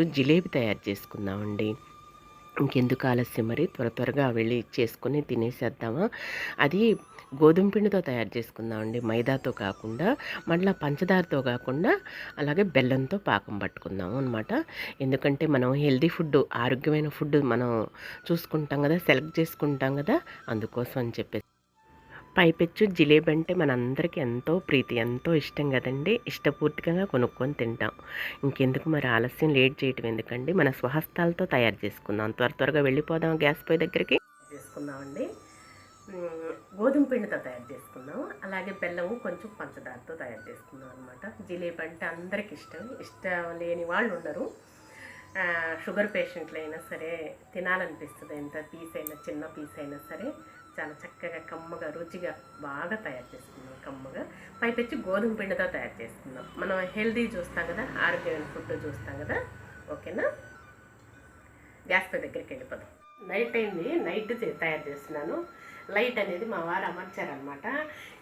జిలేబీ తయారు చేసుకుందామండి. ఇంకెందుకు ఆలస్యం మరి? త్వర త్వరగా వెళ్ళి చేసుకొని తినేసేద్దామా? అది గోధుమ పిండితో తయారు చేసుకుందామండి. మైదాతో కాకుండా మళ్ళీ పంచదారతో కాకుండా అలాగే బెల్లంతో పాకం పట్టుకుందాము అనమాట ఎందుకంటే మనం హెల్దీ ఫుడ్ ఆరోగ్యమైన ఫుడ్ మనం చూసుకుంటాం కదా సెలెక్ట్ చేసుకుంటాం కదా అందుకోసం అని చెప్పేసి. పైపెచ్చు జిలేబీ అంటే మనందరికీ ఎంతో ప్రీతి ఎంతో ఇష్టం కదండి. ఇష్టపూర్తిగా కొనుక్కొని తింటాం. ఇంకెందుకు మరి ఆలస్యం లేట్ చేయటం ఎందుకండి? మన స్వహస్తాలతో తయారు చేసుకుందాం. త్వర త్వరగా వెళ్ళిపోదాం గ్యాస్ పొయ్యి దగ్గరికి. చేసుకుందామండి. గోధుమ పిండితో తయారు చేసుకుందాం. అలాగే బెల్లము కొంచెం పంచదారతో తయారు చేసుకుందాం అనమాట జిలేబీ అంటే అందరికి ఇష్టం. ఇష్టం లేని వాళ్ళు ఉండరు. షుగర్ పేషెంట్లు అయినా సరే తినాలనిపిస్తుంది. ఎంత పీస్ అయినా చిన్న పీస్ అయినా సరే. చాలా చక్కగా కమ్మగా రుచిగా బాగా తయారు చేసుకున్నాం కమ్మగా. పైపెచ్చి గోధుమ పిండితో తయారు చేసుకుందాం మనం హెల్దీ చూస్తాం కదా ఆరోగ్యమైన ఫుడ్ చూస్తాం కదా. ఓకేనా? గ్యాస్ పై దగ్గరికి వెళ్ళిపోదాం. నైట్ అయింది నైట్ తయారు చేస్తున్నాను. లైట్ అనేది మా వారు అమర్చారనమాట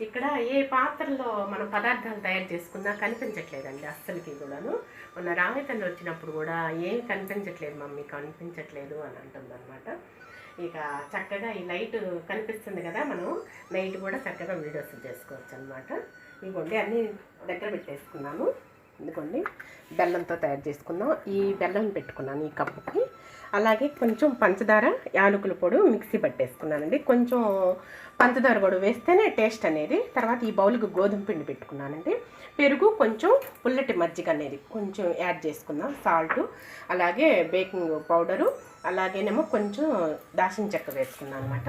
ఇక్కడ ఏ పాత్రలో మనం పదార్థాలు తయారు చేసుకున్నా కనిపించట్లేదండి అస్సలకి కూడాను. మొన్న రామేతల్లి వచ్చినప్పుడు కూడా ఏం కనిపించట్లేదు మమ్మీ కనిపించట్లేదు అని అంటుందన్నమాట. ఇక చక్కగా ఈ లైట్ కనిపిస్తుంది కదా మనం. నైట్ కూడా చక్కగా వీడియోస్ చేసుకోవచ్చు అనమాట ఇదిగోండి అన్నీ దగ్గర పెట్టేసుకున్నాను. ఇదిగోండి బెల్లంతో తయారు చేసుకుందాం. ఈ బెల్లం పెట్టుకున్నాను ఈ కప్పుకి. అలాగే కొంచెం పంచదార యాలకుల పొడి మిక్సీ పట్టేసుకున్నానండి. కొంచెం పంచదార కూడా వేస్తేనే టేస్ట్ అనేది. తర్వాత ఈ బౌల్కి గోధుమ పిండి పెట్టుకున్నానండి. పెరుగు కొంచెం పుల్లటి మజ్జిగ అనేది కొంచెం యాడ్ చేసుకుందాం. సాల్ట్ అలాగే బేకింగ్ పౌడరు అలాగేనేమో కొంచెం దాచిన చెక్క వేసుకున్నాను అనమాట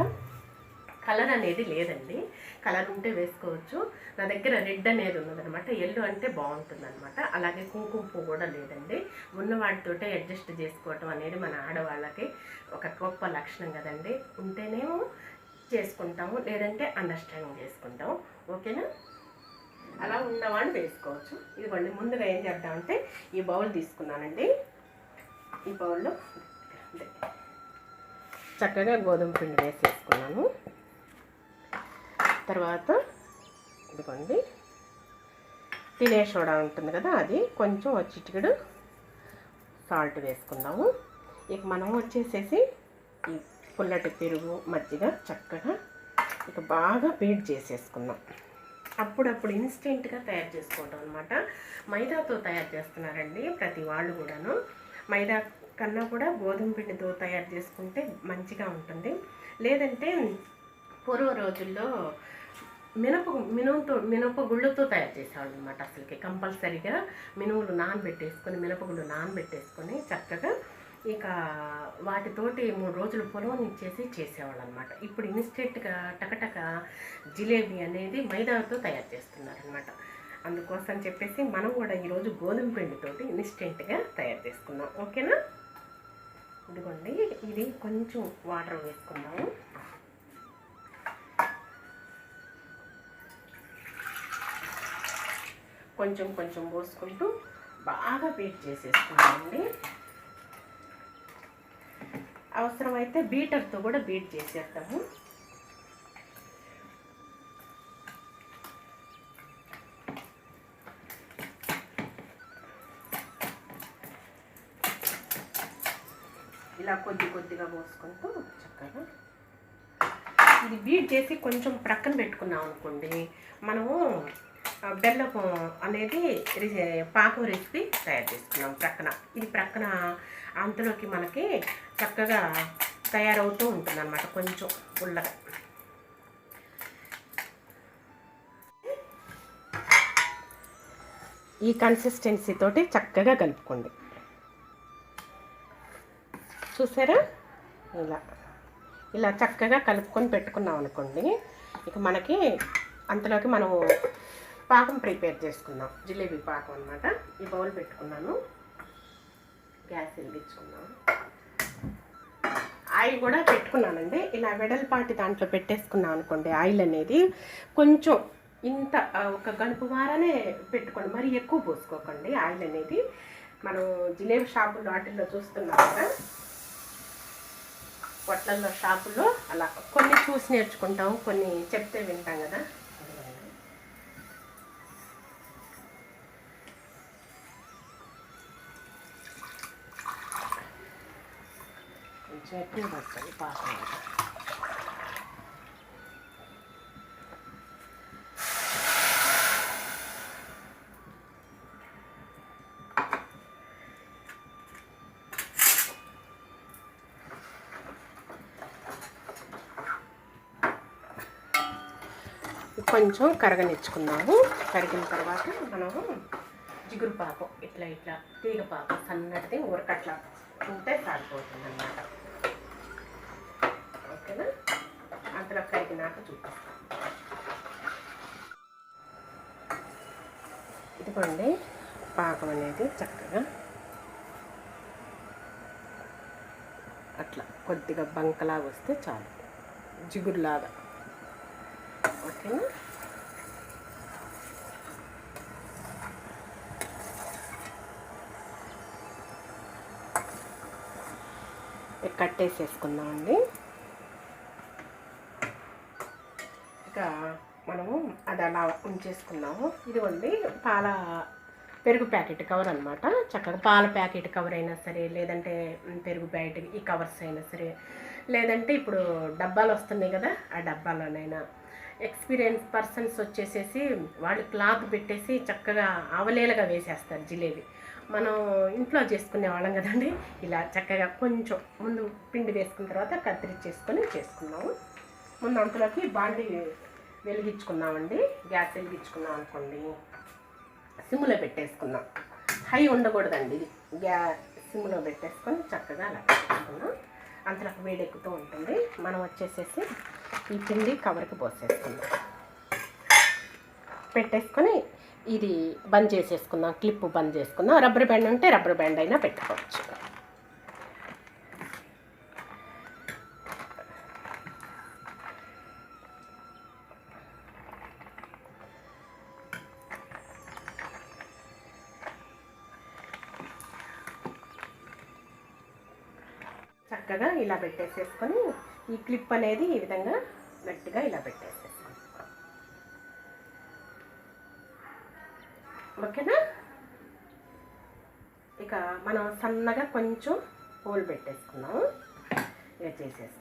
కలర్ అనేది లేదండి. కలర్ ఉంటే వేసుకోవచ్చు. నా దగ్గర రెడ్ అనేది ఉన్నదనమాట ఎల్లో అంటే బాగుంటుంది అనమాట అలాగే కుంకుమ పువ్వు కూడా లేదండి. ఉన్న వాటితోటే అడ్జస్ట్ చేసుకోవటం అనేది మన ఆడవాళ్ళకి ఒక గొప్ప లక్షణం కదండి. ఉంటేనేమో చేసుకుంటాము లేదంటే అండర్స్టాండింగ్ చేసుకుంటాం ఓకేనా? అలా ఉన్నవాడిని వేసుకోవచ్చు. ఇదిగోండి ముందుగా ఏం చేద్దామంటే ఈ బౌల్ తీసుకున్నానండి. ఈ బౌల్లో చక్కగా గోధుమ పిండి వేసేసుకున్నాను. తర్వాత ఇదిగోండి తినే సోడా ఉంటుంది కదా అది. కొంచెం ఒక చిటికెడు సాల్ట్ వేసుకుందాము. ఇక మనం వచ్చేసేసి ఈ పుల్లటి పెరుగు మజ్జిగ చక్కగా ఇక బాగా బీట్ చేసేసుకుందాం. అప్పుడప్పుడు ఇన్స్టెంట్గా తయారు చేసుకోవడం అనమాట మైదాతో తయారు చేస్తున్నారండి ప్రతి వాళ్ళు కూడాను. మైదా కన్నా కూడా గోధుమ పిండితో తయారు చేసుకుంటే మంచిగా ఉంటుంది. లేదంటే పూర్వ రోజుల్లో మినప మినుముతో మినపగుళ్ళతో తయారు చేసేవాళ్ళు అనమాట అసలుకి. కంపల్సరీగా మినుములు నానబెట్టేసుకొని మినపగుళ్ళు నానబెట్టేసుకొని చక్కగా ఇక వాటితోటి మూడు రోజులు పొలం ఇచ్చేసి చేసేవాళ్ళు అనమాట ఇప్పుడు ఇన్స్టెంట్గా టకటక జిలేబీ అనేది మైదాతో తయారు చేస్తున్నారు అనమాట అందుకోసం చెప్పేసి మనం కూడా ఈరోజు గోధుమ పిండితోటి ఇన్స్టెంట్గా తయారు చేసుకున్నాం ఓకేనా? ఇదిగోండి ఇది కొంచెం వాటర్ వేసుకుందాము కొంచెం కొంచెం పోసుకుంటూ బాగా బీట్ చేసేసుకుందామండి. అవసరమైతే బీటర్తో కూడా బీట్ చేసేద్దాము. కొద్దిగా పోసుకుంటూ చక్కగా ఇది బీట్ చేసి కొంచెం ప్రక్కన పెట్టుకున్నాం అనుకోండి మనము బెల్లపు అనేది రి- పాకం రెసిపీ తయారు చేసుకున్నాం ప్రక్కన. ఇది ప్రక్కన అంతలోకి మనకి చక్కగా తయారవుతూ ఉంటుంది అనమాట కొంచెం పుల్లగా. ఈ కన్సిస్టెన్సీ తోటి చక్కగా కలుపుకోండి. చూసారా? ఇలా. ఇలా చక్కగా కలుపుకొని పెట్టుకున్నాం అనుకోండి ఇక మనకి అంతలోకి మనం పాకం ప్రిపేర్ చేసుకుందాం. జిలేబీ పాకం అనమాట ఈ బౌల్ పెట్టుకున్నాను. గ్యాస్ వెలిగించుకున్నాం ఆయిల్ కూడా పెట్టుకున్నానండి. ఇలా వెడల్పాటి దాంట్లో పెట్టేసుకున్నాం అనుకోండి ఆయిల్ అనేది కొంచెం ఇంత ఒక గణపు వారనే పెట్టుకోండి. మరి ఎక్కువ పోసుకోకండి. ఆయిల్ అనేది మనం జిలేబీ షాపులు వాటిల్లో చూస్తున్నాం కదా. పొట్లల్లో షాపుల్లో అలా కొన్ని చూసి నేర్చుకుంటాం కొన్ని చెప్తే వింటాం కదా కొంచెం ఎక్కువ పడుతుంది పాపం కదా. కొంచెం కరగనిచ్చుకున్నాము కరిగిన తర్వాత మనము జిగురు పాకం ఇట్లా ఇట్లా తీగ పాకం సన్నటిది ఊరకట్లా ఉంటే సాగిపోతుంది అన్నమాట ఓకేనా? అంతలో కరిగినాక చూపిస్తాం. ఇదిగోండి పాకం అనేది చక్కగా అట్లా కొద్దిగా బంకలాగా వస్తే చాలు. జిగురులాగా. ఓకేనా? కట్టేసేసుకుందామండి. ఇక మనము అది అలా ఉంచేసుకున్నాము. ఇదిగోండి పాల పెరుగు ప్యాకెట్ కవర్ అనమాట చక్కగా పాల ప్యాకెట్ కవర్ అయినా సరే లేదంటే పెరుగు ప్యాకెట్ ఈ కవర్స్ అయినా సరే లేదంటే ఇప్పుడు డబ్బాలు వస్తున్నాయి కదా ఆ డబ్బాలోనైనా. ఎక్స్పీరియన్స్ పర్సన్స్ వచ్చేసేసి వాళ్ళు క్లాత్ పెట్టేసి చక్కగా అవలేలుగా వేసేస్తారు జిలేబీ. మనం ఇంట్లో చేసుకునే వాళ్ళం కదండి. ఇలా చక్కగా కొంచెం ముందు పిండి వేసుకున్న తర్వాత కత్తిరించేసుకొని చేసుకున్నాము. ముందు అంతలోకి బాండి వెలిగించుకున్నామండి గ్యాస్ వెలిగించుకున్నాం అనుకోండి. సిమ్లో పెట్టేసుకుందాం. హై ఉండకూడదండి. ఇది గ్యా సిమ్లో పెట్టేసుకొని చక్కగా అలా పెట్టేసుకున్నాం అంతలోకి వేడెక్కుతూ ఉంటుంది. మనం వచ్చేసేసి ఈ పిండి కవర్కి పోసేసుకుందాం. పెట్టేసుకొని ఇది బంద్ చేసేసుకుందాం క్లిప్ బంద్ చేసుకుందాం రబ్బర్ బ్యాండ్ ఉంటే రబ్బర్ బ్యాండ్ అయినా పెట్టుకోవచ్చు. చక్కగా ఇలా పెట్టేసేసుకొని ఈ క్లిప్ అనేది ఈ విధంగా గట్టిగా ఇలా పెట్టేసేసుకోండి ఓకేనా? ఇక మనం సన్నగా కొంచెం హోల్ పెట్టేసుకున్నాము ఇక చేసేసుకుందాం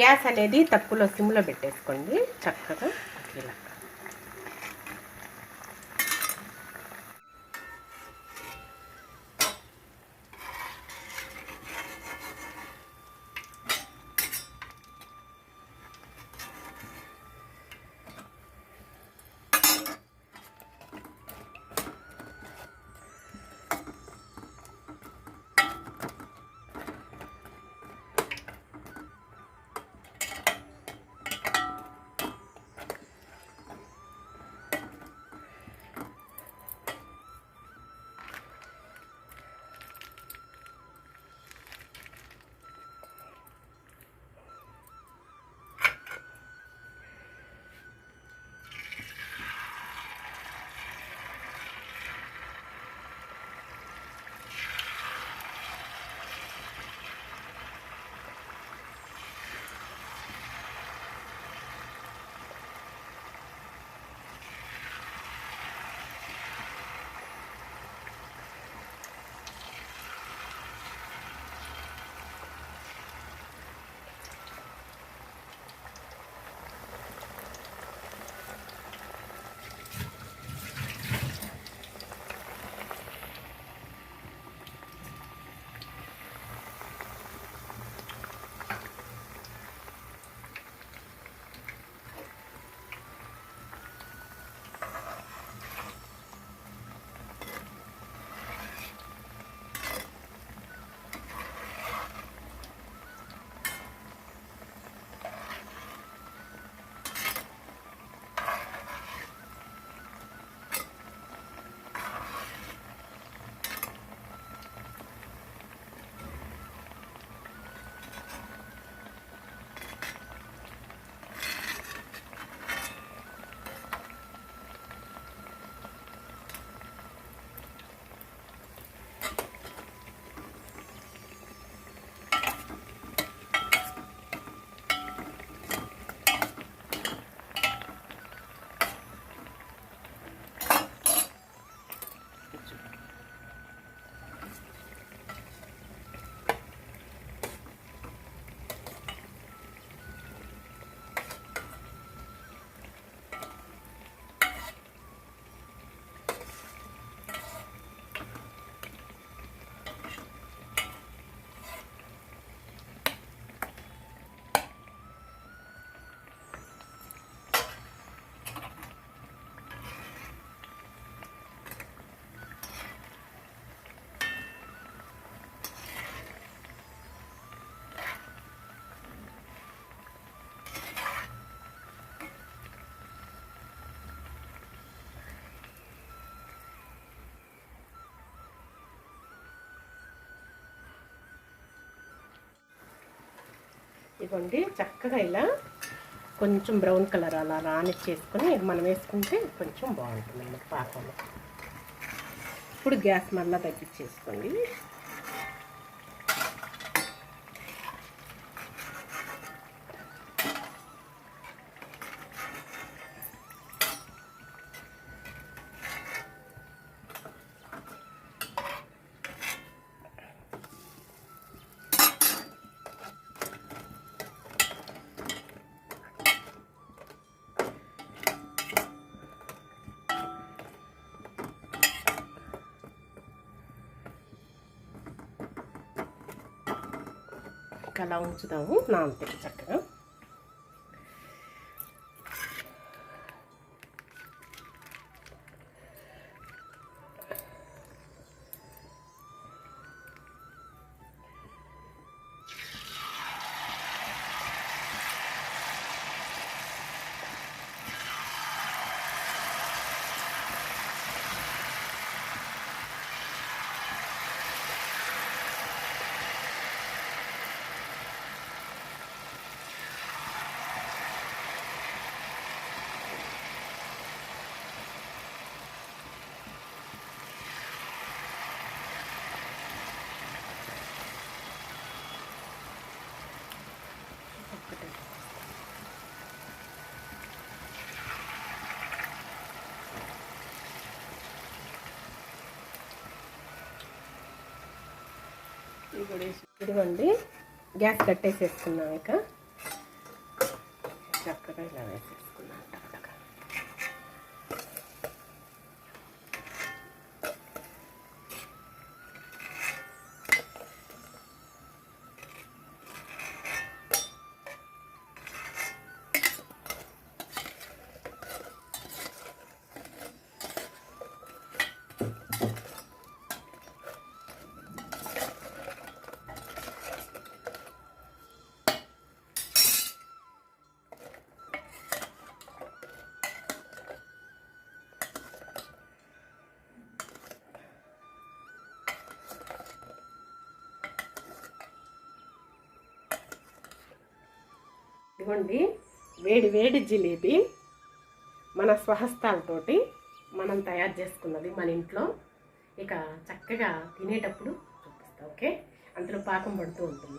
గ్యాస్ అనేది తక్కువలో సిమ్లో పెట్టేసుకోండి. చక్కగా ఇలా ఇదిగోండి చక్కగా ఇలా కొంచెం బ్రౌన్ కలర్ అలా రానిచ్చేసుకొని మనం వేసుకుంటే కొంచెం బాగుంటుంది అన్నమాట పాకంలో. ఇప్పుడు గ్యాస్ మళ్ళీ తగ్గించేసుకోండి. ఇంకా అలా ఉంచుదాము నానతే చక్కగా కూడా ఇదిగోండి. గ్యాస్ కట్టేసేసుకున్నాం ఇక. చక్కగా ఇలా వేసేసి ఇదిగోండి వేడి వేడి జిలేబీ మన స్వహస్తాలతోటి మనం తయారు చేసుకున్నది మన ఇంట్లో. ఇక చక్కగా తినేటప్పుడు చూపిస్తాం ఓకే? అందులో పాకం పడుతూ ఉంటుంది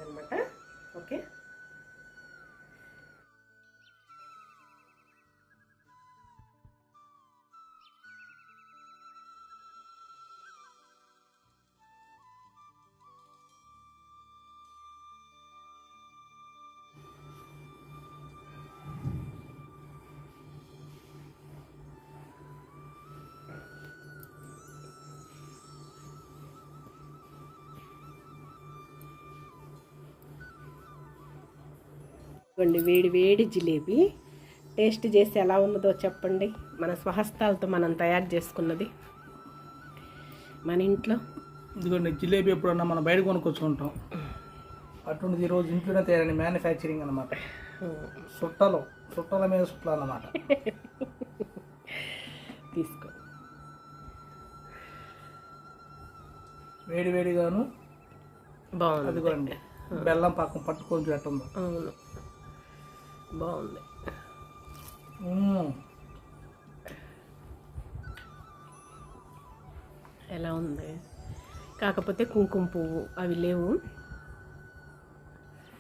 ఇదిగోండి వేడి వేడి జిలేబీ. టేస్ట్ చేసి ఎలా ఉన్నదో చెప్పండి. మన స్వహస్తాలతో మనం తయారు చేసుకున్నది. మన ఇంట్లో. ఇదిగోండి జిలేబీ ఎప్పుడన్నా మనం బయట కొనుక్కొచ్చుకుంటాం అటువంటిది ఈరోజు ఇంట్లోనే తయారైన మ్యానుఫ్యాక్చరింగ్ అనమాట చుట్టలు చుట్టల మీద చుట్టాలు అన్నమాట. తీసుకో. వేడి వేడిగాను. బాగుంది. అదిగోండి బెల్లం పాకం పట్టుకొని పెట్టండి అవును. బాగుంది. ఎలా ఉంది? కాకపోతే కుంకుమ పువ్వు అవి లేవు.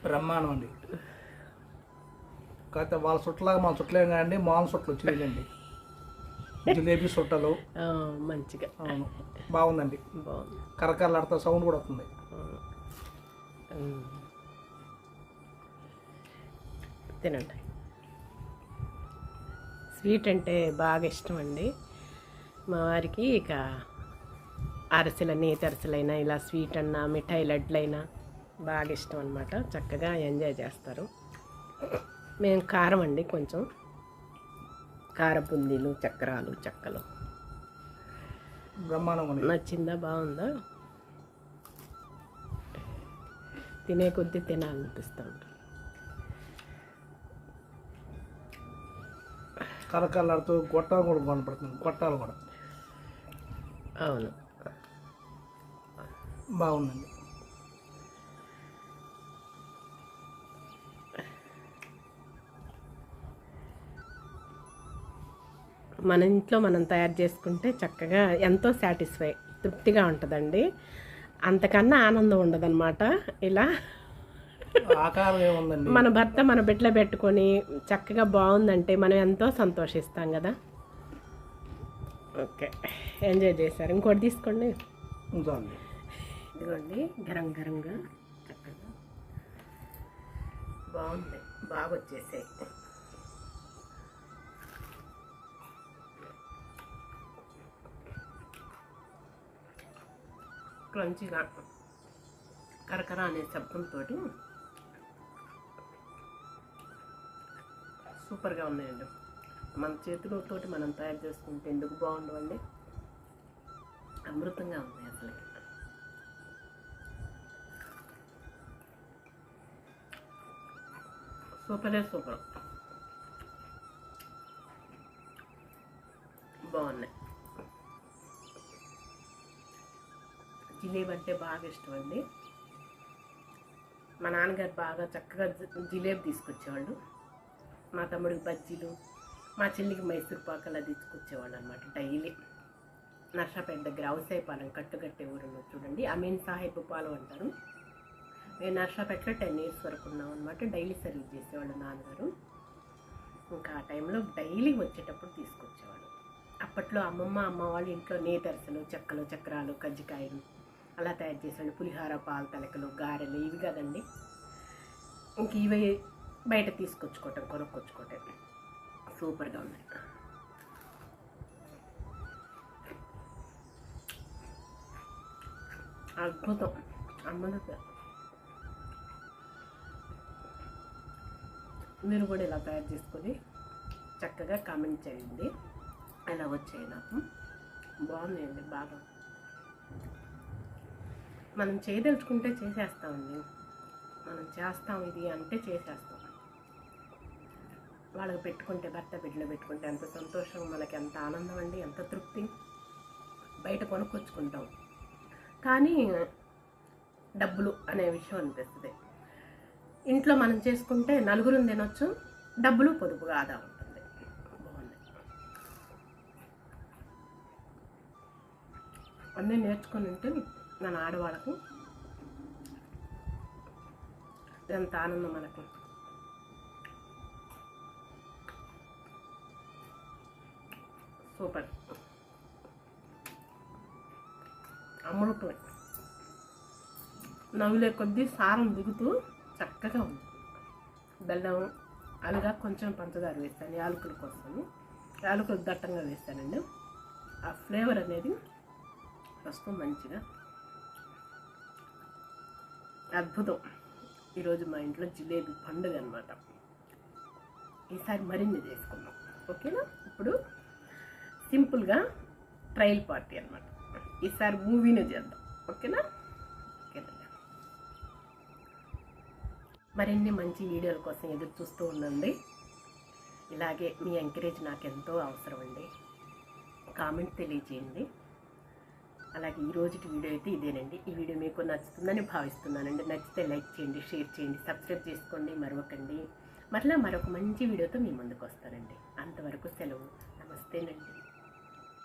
బ్రహ్మాండం అండి. కాకపోతే వాళ్ళ చుట్టలాగా మన చుట్టలేం కాదండి మామూలు చుట్టలు వచ్చినాయండి జిలేబీ చుట్టలు. మంచిగా. అవును బాగుందండి. బాగుంది. కరకరలాడుతూ సౌండ్ కూడా వస్తుంది. తినండి. స్వీట్ అంటే బాగా ఇష్టం అండి మా వారికి ఇక అరసెల నేతి అరసెలైనా ఇలా స్వీట్ అన్నా మిఠాయి లడ్లైనా బాగా ఇష్టం అనమాట చక్కగా ఎంజాయ్ చేస్తారు. మేము కారం అండి కొంచెం. కార బుందీలు చక్రాలు చెక్కలు. బ్రహ్మాండం నచ్చిందా బాగుందా? తినే కొద్దీ తినాలనిపిస్తూ ఉంటుంది. కలకలాడుతూ గొట్టాలు కూడా కనపడుతుంది. గొట్టాలు కూడా. అవును. బాగుందండి. మన ఇంట్లో మనం తయారు చేసుకుంటే చక్కగా ఎంతో సాటిస్ఫై తృప్తిగా ఉంటుందండి. అంతకన్నా ఆనందం ఉండదన్నమాట. ఇలా మన భర్త మన బిడ్డలో పెట్టుకొని చక్కగా బాగుందంటే మనం ఎంతో సంతోషిస్తాం కదా. ఓకే. ఎంజాయ్ చేశారు. ఇంకోటి తీసుకోండి. ఇదిగోండి. గరం గరంగా చక్కగా బాగుంది. బాగా వచ్చేసాయి. క్రంచిగా కరకర అనే శబ్దంతో సూపర్గా ఉన్నాయండి. మన చేతులతోటి మనం తయారు చేసుకుంటే ఎందుకు బాగుండవండి అమృతంగా ఉంది అసలు. సూపరే సూపర్. బాగున్నాయి. జిలేబీ అంటే బాగా ఇష్టం అండి. మా నాన్నగారు బాగా చక్కగా జిలేబీ తీసుకొచ్చేవాళ్ళు. మా తమ్ముడికి బజ్జీలు మా చెల్లికి మైసూర్ పాకు అలా తీసుకొచ్చేవాళ్ళు అనమాట డైలీ. నర్సాపేట దగ్గర అవసాయపాలెం కట్టుకట్టే ఊరిలో చూడండి. అమీన్ సాహెబ్ పాలెం అంటారు. మేము నర్సాపేటలో టెన్ ఇయర్స్ వరకు ఉన్నాం అనమాట డైలీ సర్వీస్ చేసేవాళ్ళు నాన్నగారు. ఇంకా ఆ టైంలో డైలీ వచ్చేటప్పుడు తీసుకొచ్చేవాళ్ళు. అప్పట్లో అమ్మమ్మ అమ్మ వాళ్ళు ఇంట్లో నేతరసలు చెక్కలు చక్రాలు కజ్జికాయలు అలా తయారు చేసేవాళ్ళు. పులిహార పాలు తలకలు గారెలు ఇవి కదండి. ఇంక ఇవి బయట తీసుకొచ్చుకోవటం కొనుక్కొచ్చుకోవటం. సూపర్గా ఉన్నాయి అద్భుతం. అమృతం. మీరు కూడా ఇలా తయారు చేసుకొని చక్కగా కామెంట్ చేయండి. ఎలా వచ్చాయి నాకు? బాగున్నాయండి బాగా. మనం చేయదలుచుకుంటే చేసేస్తామండి. మనం చేస్తాం ఇది అంటే చేసేస్తాం. వాళ్ళకి పెట్టుకుంటే భర్త బిడ్డలు పెట్టుకుంటే ఎంత సంతోషం మనకి ఎంత ఆనందం అండి ఎంత తృప్తి. బయట కొనుక్కొచ్చుకుంటాం. కానీ డబ్బులు అనే విషయం అనిపిస్తుంది. ఇంట్లో మనం చేసుకుంటే నలుగురు తినొచ్చు డబ్బులు పొదుపుగా ఆదా ఉంటుంది బాగుంది. అన్నీ నేర్చుకొని ఉంటే మన ఆడవాళ్ళకు ఎంత ఆనందం మనకు. సూపర్. అమృతమే. నవ్వులే కొద్దీ సారం దిగుతూ చక్కగా ఉంది. బెల్లం అలాగా కొంచెం పంచదార వేస్తాను యాలకుల కోసం. యాలకులు దట్టంగా వేస్తానండి. ఆ ఫ్లేవర్ అనేది ప్రస్తుతం మంచిగా అద్భుతం. ఈరోజు మా ఇంట్లో జిలేబీ పండుగ అనమాట ఈసారి మరిన్ని చేసుకుందాం. ఓకేనా? ఇప్పుడు సింపుల్గా ట్రయల్ పార్టీ అనమాట ఈసారి మూవీనే చేద్దాం. ఓకేనా? ఓకేనండి మరిన్ని మంచి వీడియోల కోసం ఎదురు చూస్తూ ఉండండి. ఇలాగే మీ ఎంకరేజ్ నాకు ఎంతో అవసరం అండి. కామెంట్ తెలియజేయండి. అలాగే ఈ రోజుటి వీడియో అయితే ఇదేనండి. ఈ వీడియో మీకు నచ్చుతుందని భావిస్తున్నానండి. నచ్చితే లైక్ చేయండి షేర్ చేయండి సబ్స్క్రైబ్ చేసుకోండి మరొకండి. మరలా మరొక మంచి వీడియోతో మీ ముందుకు వస్తానండి. అంతవరకు సెలవు. నమస్తేనండి.